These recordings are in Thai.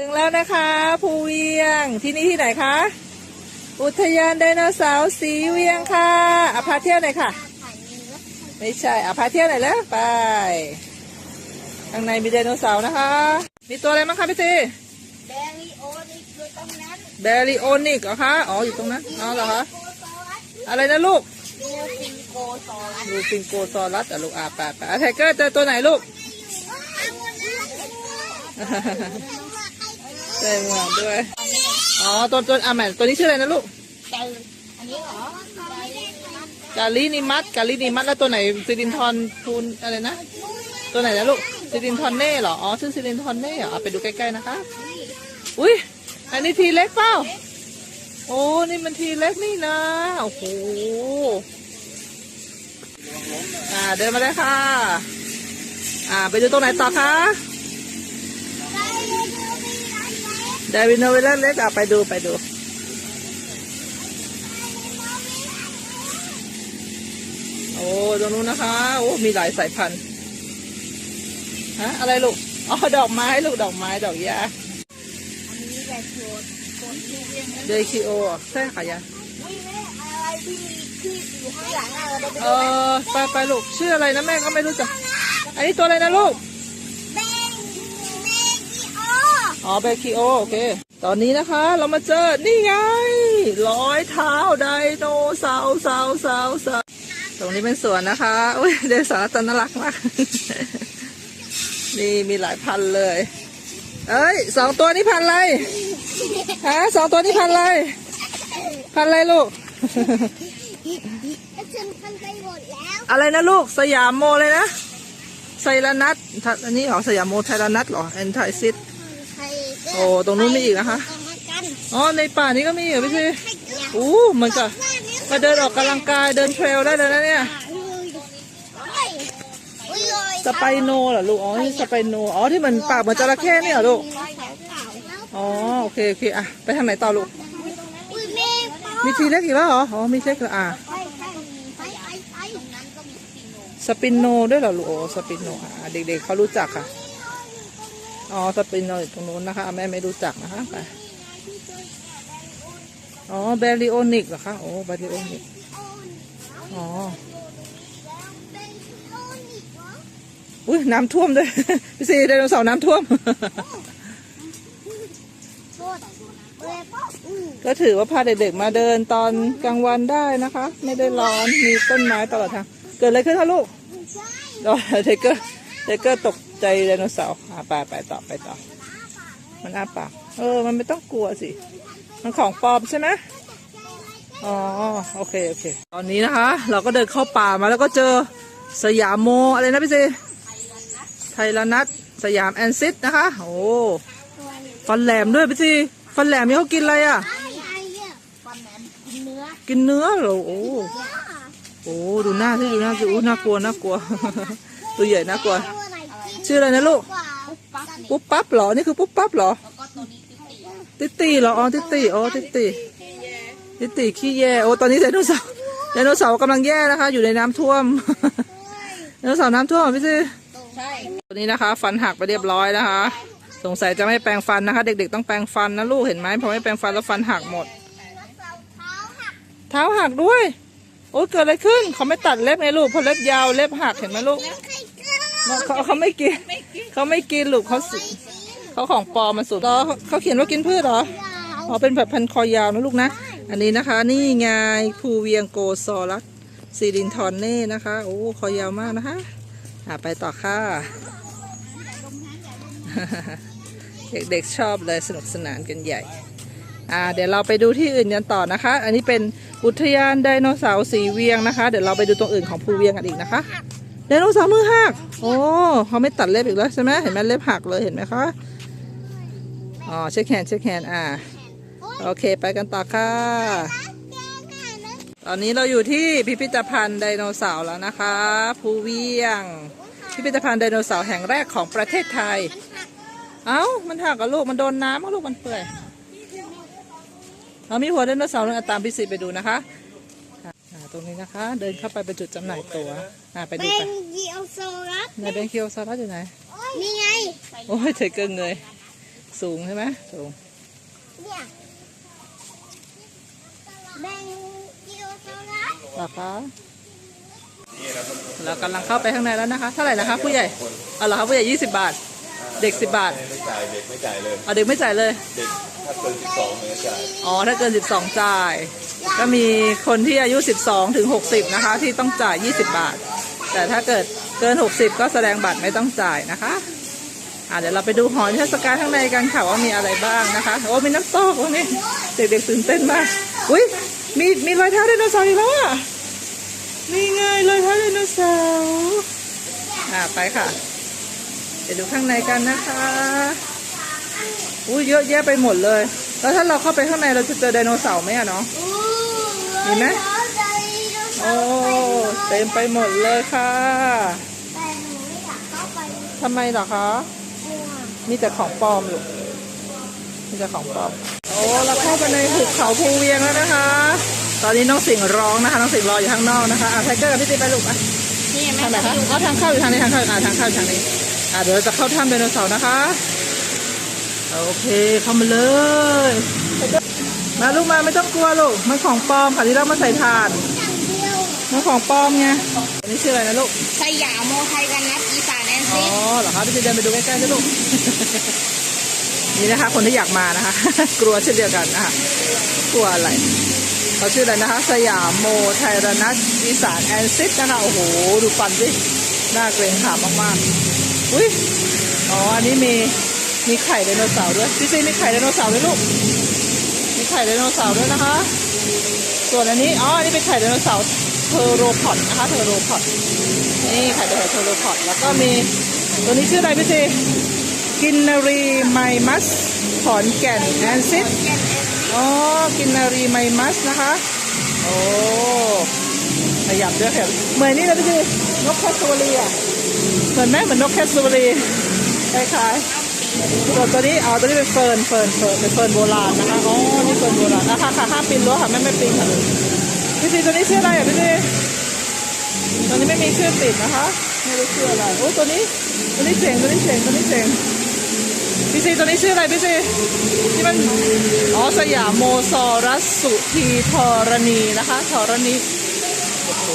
ถึงแล้วนะคะภูเวียงที่นี่ที่ไหนคะ อุทยานไดโนเสาร์สีเวียงค่ะอาพาเที่ยวหน่อยค่ะ ไม่ใช่อาพาเที่ยวหน่อยแล้วไปข้างในมีไดโนเสาร์นะคะ มีตัวอะไรบ้างคะพี่ตีแดริโอนี่คือตรงนั้นเบริโอนิกเหรอคะอ๋ออยู่ตรงนั้นอ๋อเหรอคะโกซอรัสอะไรนะลูกดูซิงโกซอรัสลูฟิงโกซอรัสอะลูกอาปาปาไทเกอร์เจอตัวไหนลูก ใส่หมวกด้วย อ๋อตัวตัวอะแม่ตัวนี้ชื่ออะไรนะลูกเจอันนี้เหรอกาลินิมัสกาลินิมัสแล้วตัวไหนซิลินทอนทูนอะไรนะ ตัวไหนนะลูกซิลินทอนเน่เหรอ อ๋อชื่อซิลินทอนเน่เหรอเอาไปดูใกล้ๆนะคะ อุ้ยอันนี้ทีเล็กเปล่า โอ้ นี่มันทีเล็กนี่นะ โอ้โห อ่าเดินมาเลยค่ะ อ่า ไปดูตรงไหนต่อคะ เดวินโนเวลเล็กอะไปดูไปดู โอ้ตรงนู้นนะคะ โอ้ มีหลายสายพันธุ์ ฮะ อะไรลูก อ๋อ ดอกไม้ลูก ดอกไม้ ดอกหญ้าอันนี้แหละโชดเดคิโอใช่ค่ะยาอะไรที่มีที่อยู่ข้างหลังเราไปเอดูไหมอไปไปลูก ชื่ออะไรนะแม่ก็ไม่รู้จัก อันนี้ตัวอะไรนะลูก อ๋อเบคิโอโอเค ตอนนี้นะคะเรามาเจอ นี่ไงร้อยเท้าไดโนเสาร์เสาร์เสาร์เสาร์ตรงนี้เป็นสวนนะคะอุ้ยเดนเสาร์ตัวน่ารักมากนี่มีหลายพันเลย เอ้ยสองตัวนี้พันอะไรฮะสองตัวนี้พันอะไร พันอะไรลูกฉันพันไปหมดแล้ว อะไรนะลูกสยามโมเลยนะไซรานัททัอันนี้เหรอสยามโมไทรานัทเหรอแอนไทซิสใคร โอ้ตรงนู้นมีอีกนะคะกันอ๋อในป่านี้ก็มีเหรอพี่ซีอู้เหมือนกับมาเดินออกกำลังกายเดินเทรลได้เลยนะเนี่ยสไปโนเหรอลูกอ๋อนี่สไปโนอ๋อที่เหมือนปากเหมือนจระเข้เนี่ยเหรอลูกอ๋อโอเคโอเคอะไปทางไหนต่อลูกอุ้ยแม่ปอมีทีเล็กอีกแล้วเหรออ๋อมีทีเล็กเหรออะไปไปไปไปไปตรงนั้นก็มีสปิโนสปินโนด้วยเหรอลูกโอ้สปินโนอะเด็กๆเขารู้จักค่ะ อ๋อสปินโนอยู่ตรงนู้นนะคะแม่ไม่รู้จักนะคะไปอ๋อเบริโอนิกเหรอคะโอ้เบริโอนิกอ๋ออุ้ยน้ำท่วมด้วยพี่ซีไดโนเสาร์น้ำท่วม ก็ถือว่าพาเด็กๆมาเดินตอนกลางวันได้นะคะ ไม่ได้ร้อนมีต้นไม้ตลอดทาง เกิดอะไรขึ้นคะลูกอ๋อเทเกอร์ เทเกอร์ตกใจไดโนเสาร์อ่าไปไปต่อไปต่อ มันอ้าปาก เออ มันไม่ต้องกลัวสิ มันของปลอมใช่ไหมอ๋อ โอเค โอเค ตอนนี้นะคะ เราก็เดินเข้าป่ามาแล้วก็เจอสยามโมอะไรนะพี่ซีไทยละนัทสยามแอนซิสนะคะ โอ้ฟันแหลมด้วยพี่ซีฟันแหลมนี่เขากินอะไรอะ กินเนื้อกินเนื้อเหรอ โอ้โอ้ดูหน้าที่ดูหน้าสิอู้น่ากลัว น่ากลัว ตัวใหญ่น่ากลัว ชื่ออะไรนะลูก ปุ๊บปั๊บเหรอ นี่คือปุ๊บปั๊บเหรอ ติตีเหรอ อ๋อ ติตีอ๋อติตีติตีขี้แย่ โอ้ ตอนนี้ไดโนเสาร์ไดโนเสาร์กำลังแย่นะคะ อยู่ในน้ำท่วมไดโนเสาร์น้ำท่วมเหรอพี่ซีใช่ตอนนี้นะคะ ฟันหักไปเรียบร้อยนะคะ สงสัยจะไม่แปรงฟันนะคะ เด็กๆต้องแปรงฟันนะลูก เห็นไหมพอไม่แปรงฟันแล้วฟันหักหมด เท้าหักด้วย โอ้ยเกิดอะไรขึ้น เขาไม่ตัดเล็บไงลูกเพราะเล็บยาวเล็บหักเห็นไหมลูก เขาเขาไม่กินเขาไม่กินลูกเขาสิเขาของปลอมมันสุดแล้วเขาเขียนว่ากินพืชเหรออ๋อเป็นแบบพันคอยาวนะลูกนะ อันนี้นะคะ นี่ไงภูเวียงโกซอรัสซีดินทอนเน่นะคะ โอ้คอยาวมากนะคะอ่าไปต่อค่ะ เด็กๆชอบเลยสนุกสนานกันใหญ่อ่าเดี๋ยวเราไปดูที่อื่นกันต่อนะคะ อันนี้เป็นอุทยานไดโนเสาร์สีเวียงนะคะ เดี๋ยวเราไปดูตรงอื่นของภูเวียงกันอีกนะคะ ไดโนเสาร์มือหัก โอ้เขาไม่ตัดเล็บอีกแล้วใช่ไหมเห็นไหมเล็บหักเลยเห็นไหมคะ อ๋อเช็คแฮนเช็คแฮนอ่า โอเคไปกันต่อค่ะ ตอนนี้เราอยู่ที่พิพิธภัณฑ์ไดโนเสาร์แล้วนะคะภูเวียง พิพิธภัณฑ์ไดโนเสาร์แห่งแรกของประเทศไทย เอ้า มันหักกับลูกมันโดนน้ำมั้งลูกมันเปื่อยเรามีหัวไดโนเสาร์นึงอะตามพี่สิไปดูนะคะ ตรงนี้นะคะ เดินเข้าไปเป็นจุดจำหน่ายตั๋วอ่าไปดูเป็ไปนยีโอโซรัสในเบนคิโอซารัสอยู่ไหนนี่ไง โอ้ยเธอเกินเลย สูงใช่ไหมสูงเนี่ยแบงกิโลโซลัสหรอคะเรากำลังเข้าไปข้างในแล้วนะคะ เท่าไหร่นะคะผู้ใหญ่เอาเหรอคะผู้ใหญ่ยี่สิบบาท เด็กสิบบาท ไม่จ่ายเด็กไม่จ่ายเลย เอาเด็กไม่จ่ายเลย เด็กถ้าเกินสิบสองเนี่ยจ่าย อ๋อ ถ้าเกิน12จ่าย ก็มีคนที่อายุ12ถึง60นะคะ ที่ต้องจ่าย20บาท แต่ถ้าเกิดเกิน60ก็แสดงบัตรไม่ต้องจ่ายนะคะอะเดี๋ยวเราไปดูหอนิทรรศการข้างในกันค่ะว่ามีอะไรบ้างนะคะโอ้มีน้ำตกตรงนี้เด็กๆตื่นเต้นมากอุ้ยมีมีรอยเท้าไดโนเสาร์อีกแล้วอะนี่ไงรอยเท้าไดโนเสาร์อะไปค่ะ เดี๋ยวดูข้างในกันนะคะอุ้ยเยอะแยะไปหมดเลย แล้วถ้าเราเข้าไปข้างในเราจะเจอไดโนเสาร์ไหมอะเนาะอู้มีไหมไดโนเสาโอ้ร์เต็มไปหมดเลยค่ะแต่หนูไม่อยากเข้าไปทำไมเหรอคะกลัวมีแต่ของปลอมลูกมีแต่ของปลอม โอ้ เราเข้าไปในหุบเขาภูเวียงแล้วนะคะ ตอนนี้น้องสิงห์ร้องนะคะ น้องสิงห์รออยู่ข้างนอกนะคะอะไทเกอร์กับพี่ตีไปลูกอะนี่แม่ทางไหนคะอ๋อทางเข้าอยู่ทางนี้ทางเข้าอะทางเข้าอยู่ทางนี้ อะเดี๋ยวเราจะเข้าถ้ำไดโนเสาร์นะคะ โอเคเข้ามาเลย มาลูกมาไม่ต้องกลัวลูก มันของปลอมค่ะที่เรามาใส่ถ่านอย่างเดียวมันของปลอมไงอันนี้ชื่ออะไรนะลูก สยามโมไทยกันนัดอีสานแอนอ๋อซิสเหรอคะพี่จะเดินไปดูใกล้ๆสิลูก นี่นะคะ คนที่อยากมานะคะ กลัวเช่นเดียวกันนะคะกลัวอะไรเขาชื่ออะไรนะคะ สยามโมไทยรนัสอีสานแอนซิสนะคะโอ้โห ดูฟันสิ น่าเกรงขามมากๆ อุ้ยอ๋อ อันนี้มี มีไข่ไดโนเสาร์ด้วย พี่ซีมีไข่ไดโนเสาร์ด้วยลูก มีไข่ไดโนเสาร์ด้วยนะคะ ส่วนอันนี้ อ๋อ อันนี้เป็นไข่ไดโนเสาร์เทอโรพอดนะคะ เทอโรพอดนี่ไข่ไดโนเสาร์เทอโรพอดแล้วก็มี ตัวนี้ชื่ออะไรพี่ซีกินนารีไมมัส ขอนแก่นแอนซิสอ๋อ กินนารีไมมัสนะคะ โอ้ขยับด้วยขยับเหมือนนี่เลยพี่ซีนกแคสซวารีอะ เหมือนไหมเหมือนนกแคสซวารีคล้ายๆส่วนตัวนี้เอ๋อตัวนี้เป็นเฟิร์นเฟิร์นเฟิร์นเป็นเฟิร์นโบราณนะคะอ๋อนี่เฟิร์นโบราณนะคะค่ะห้ามปีนรั้วค่ะไม่ไม่ปีนค่ะพี่ซีตัวนี้ชื่ออะไรอะพี่ซีตัวนี้ไม่มีชื่อติดนะคะไม่รู้ชื่ออะไรโอ้ตัวนี้ตัวนี้เจ๋งตัวนี้เจ๋งตัวนี้เจ๋งพี่ซีตัวนี้ชื่ออะไรพี่ซีที่มันอ๋อสยามโมซอรัสสุทีธรณีนะคะธรณีโอ้โห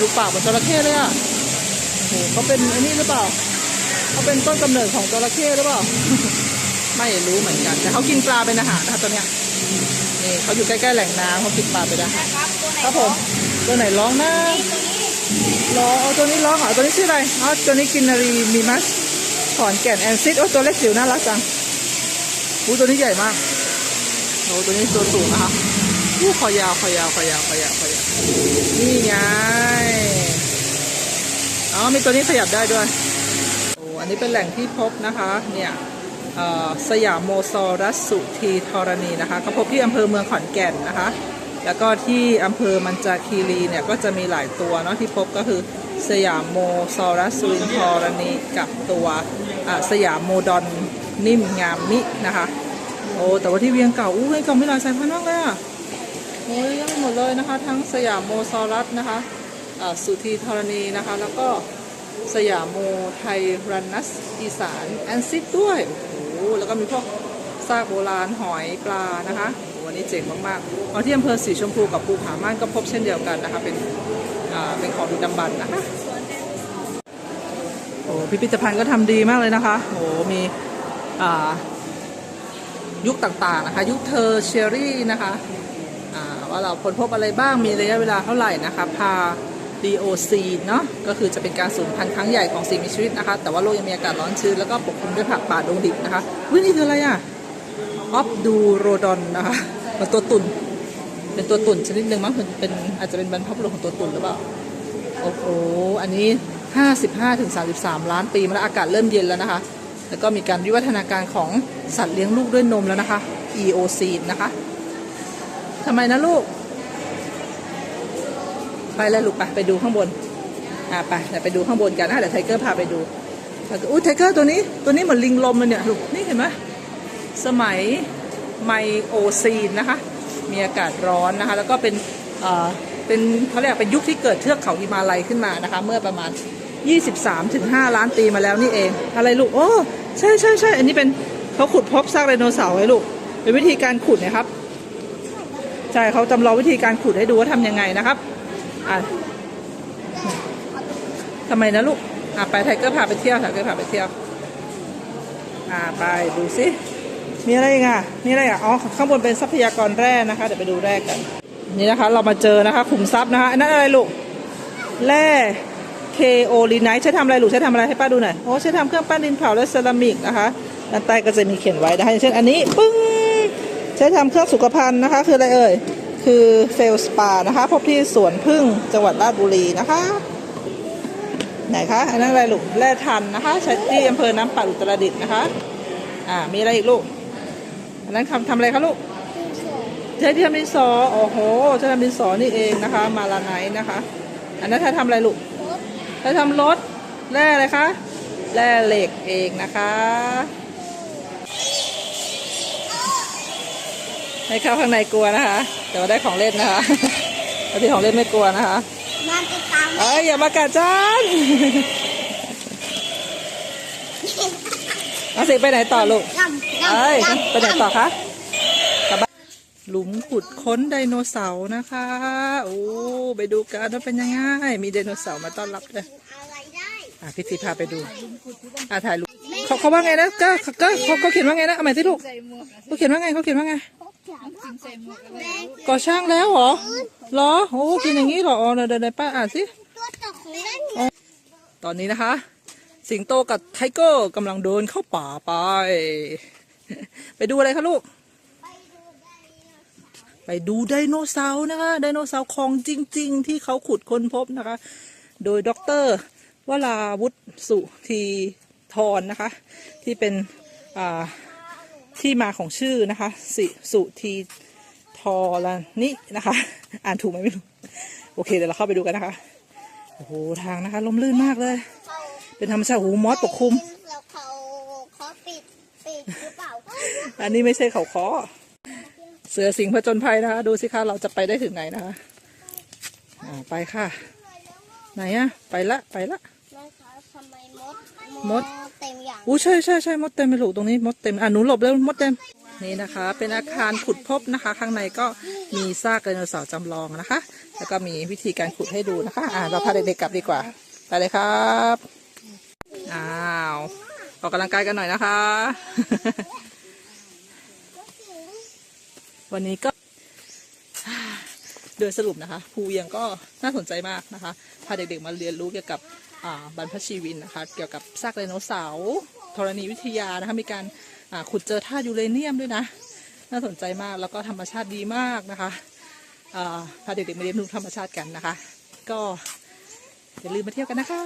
ดูปากเหมือนจระเข้เลยอะ โหเขาเป็นอันนี้หรือเปล่าเขาเป็นต้นกำเนิดของจระเข้หรือเปล่า ไม่รู้เหมือนกัน แต่เขากินปลาเป็นอาหารนะคะตัวเนี้ยนี่เขาอยู่ใกล้ๆแหล่งน้ำเขากินปลาเป็นอาหารครับตัวไหนครับผมตัวไหนร้องนะตัวนี้ร้องเอาตัวนี้ร้องเหรอตัวนี้ชื่ออะไรอ๋อตัวนี้กินนารีมีมัสขอนแก่นแอนซิดโอ้ตัวเล็กจิ๋วน่ารักจังอู้ตัวนี้ใหญ่มากโอ้ตัวนี้ตัวสูงนะคะอู้คอยาวคอยาวคอยาวคอยาวคอยาวนี่ไง อ๋อมีตัวนี้ขยับได้ด้วยโอ้อันนี้เป็นแหล่งที่พบนะคะเนี่ยสยามโมซอรัสสุทีธรณีนะคะเขาพบที่อำเภอเมืองขอนแก่นนะคะ แล้วก็ที่อำเภอมันจาคีรีเนี่ยก็จะมีหลายตัวเนาะที่พบก็คือสยามโมซอรัสซูลินทรณีกับตัวสยามโมดอนนิ่มงามมินะคะโอ้แต่ว่าที่เวียงเก่าอู้เวียงเก่ามีหลายสายพันธุ์มากเลยอะโอ้ยยอะไปหมดเลยนะคะ ทั้งสยามโมซอรัสนะคะ สุธีธรณีนะคะ แล้วก็สยามโมไทยรันนัสอีสานแอนซิดด้วยโอ้โหแล้วก็มีพวกซากโบราณหอยปลานะคะวันนี้เจ๋งมากๆเอาที่อำเภอสีชมพูกับภูผาม่านก็พบเช่นเดียวกันนะคะ เป็นเป็นของดึกดำบรรพ์นะคะโอ้พิพิธภัณฑ์ก็ทำดีมากเลยนะคะโอ้มียุคต่างๆนะคะ ยุคเทอร์เชอรี่นะคะว่าเราค้นพบอะไรบ้างมีระยะเวลาเท่าไหร่นะคะพา ดีโอซีเนาะก็คือจะเป็นการสูญพันธุ์ครั้งใหญ่ของสิ่งมีชีวิตนะคะ แต่ว่าโลกยังมีอากาศร้อนชื้นแล้วก็ปกคลุมด้วยผักป่าดงดิบนะคะวินี่คืออะไรอะออฟดูโรดอนนะคะมันตัวตุ่นเป็นตัวตุ่นชนิดหนึ่งมั้งเป็นเป็นอาจจะเป็นบรรพบุรุษของตัวตุ่นหรือเปล่าโอ้โหอันนี้ 55ถึง33 ล้านปีมาแล้วอากาศเริ่มเย็นแล้วนะคะ แล้วก็มีการวิวัฒนาการของสัตว์เลี้ยงลูกด้วยนมแล้วนะคะ EOC นะคะทำไมนะลูก ไปเลยลูกไปไปดูข้างบน อ่าไปเดี๋ยวไปดูข้างบนกันนะเดี๋ยวไทเกอร์พาไปดูอุ้ยไทเกอร์ตัวนี้ตัวนี้เหมือนลิงลมเลยเนี่ยลูกนี่เห็นไหมสมัยไมโอซีนนะคะ มีอากาศร้อนนะคะ แล้วก็เป็นเอ่อเป็นเขาเรียกว่าเป็นยุคที่เกิดเทือกเขาฮิมาลัยขึ้นมานะคะ เมื่อประมาณ 23ถึง5ล้านปีมาแล้วนี่เอง อะไรลูก โอ้ ใช่ใช่ใช่อันนี้เป็นเขาขุดพบซากไดโนเสาร์ไว้ลูก เป็นวิธีการขุดนะครับ ใช่เขาจำลองวิธีการขุดให้ดูว่าทำยังไงนะครับ อะทำไมนะลูก อะไปไทเกอร์พาไปเที่ยวไทเกอร์พาไปเที่ยว อ่าไปดูสิ มีอะไรอีกอะมีอะไรอะ อ๋อ ข้างบนเป็นทรัพยากรแร่นะคะ เดี๋ยวไปดูแร่กัน นี่นะคะ เรามาเจอนะคะขุมทรัพย์นะคะอันนั้นอะไรลูก แร่เคโอลีไนท์ใช้ทำอะไรลูกใช้ทำอะไรให้ป้าดูหน่อย โอ้ใช้ทำเครื่องปั้นดินเผาและเซรามิกนะคะด้านใต้ก็จะมีเขียนไว้นะคะอย่างเช่นอันนี้ ปึ้ง ใช้ทำเครื่องสุขภัณฑ์นะคะ คืออะไรเอ่ย คือเฟลสปานะคะ พบที่สวนพึ่งจังหวัดราชบุรีนะคะ ไหนคะอันนั้นอะไรลูกแร่ทันนะคะใช้ที่อำเภอน้ำปัดอุตรดิตถ์นะคะ อ่า มีอะไรอีกลูก อันนั้นทำทำอะไรคะลูกใช้ที่ทำดินสอโอ้โหใช้ทำดินสอนี่เองนะคะ มาลาไนนะคะ อันนั้นถ้าทำอะไรลูกถ้าทำรถแร่อะไรคะแร่เหล็กเองนะคะให้เข้าข้างในกลัวนะคะ แต่ว่าได้ของเล่นนะคะปกติของเล่นไม่กลัวนะคะมาติดตามเอ้ยอย่ามากัดจันเอาสิไปไหนต่อลูก กำกำเอ้ยกำไปไหนต่อคะกลับบ้านหลุมขุดค้นไดโนเสาร์นะคะ โอ้ ไปดูกันว่าเป็นยังไง มีไดโนเสาร์มาต้อนรับเลยอะไรได้อะพี่ตีพาไปดู อะถ่ายรูปเขาเขาว่าไงนะก็ก็เขาเขาเขียนว่าไงนะเอาใหม่สิลูกเขาเขียนว่าไงเขาเขียนว่าไงแม่ ก่อช่างแล้วเหรอเหรอโอ้กินอย่างนี้เหรออ๋อเดี๋ยวเดี๋ยวเดี๋ยวป้าอ่านสิตัวตกของเล่นตอนนี้นะคะ สิงโตกับไทเกอร์กำลังเดินเข้าป่าไป ไปดูอะไรคะลูก ไปดูไดโนเสาร์นะคะ ไดโนเสาร์ของจริง ๆ ที่เขาขุดค้นพบนะคะ โดยดรวราวุฒิสุธีธรนะคะ ที่เป็นอ่า ที่มาของชื่อนะคะสิสุธีทอละนี่นะคะ อ่านถูกไหมไม่รู้ โอเคเดี๋ยวเราเข้าไปดูกันนะคะ โอ้โหทางนะคะลมลื่นมากเลยเขาเป็นธรรมชาติโอ้โหมอสปกคลุมแล้วเขาเขาปิดปิดหรือเปล่าอันนี้ไม่ใช่เขาคอเสือสิงห์ผจญภัยนะคะ ดูสิคะเราจะไปได้ถึงไหนนะคะอ่าไปค่ะ ไหนอะไปละไปละแม่คะ ทำไมมดมดเต็มอย่างอู้ใช่ใช่ใช่มดเต็มไปลูกตรงนี้มดเต็มอะหนูหลบแล้วมดเต็มนี่นะคะ เป็นอาคารขุดพบนะคะ ข้างในก็มีซากไดโนเสาร์จำลองนะคะ แล้วก็มีวิธีการขุดให้ดูนะคะ อ่าเราพาเด็กๆกลับดีกว่าไปเลยครับอ้าวออกกำลังกายกันหน่อยนะคะ วันนี้ก็โดยสรุปนะคะ ภูเวียงก็น่าสนใจมากนะคะ พาเด็กๆมาเรียนรู้เกี่ยวกับ บรรพชีวินนะคะ เกี่ยวกับซากไดโนเสาร์ธรณีวิทยานะคะ มีการขุดเจอธาตุยูเรเนียมด้วยนะ น่าสนใจมากแล้วก็ธรรมชาติดีมากนะคะพาเด็กๆมาเรียนรู้ธรรมชาติกันนะคะ ก็อย่าลืมมาเที่ยวกันนะคะ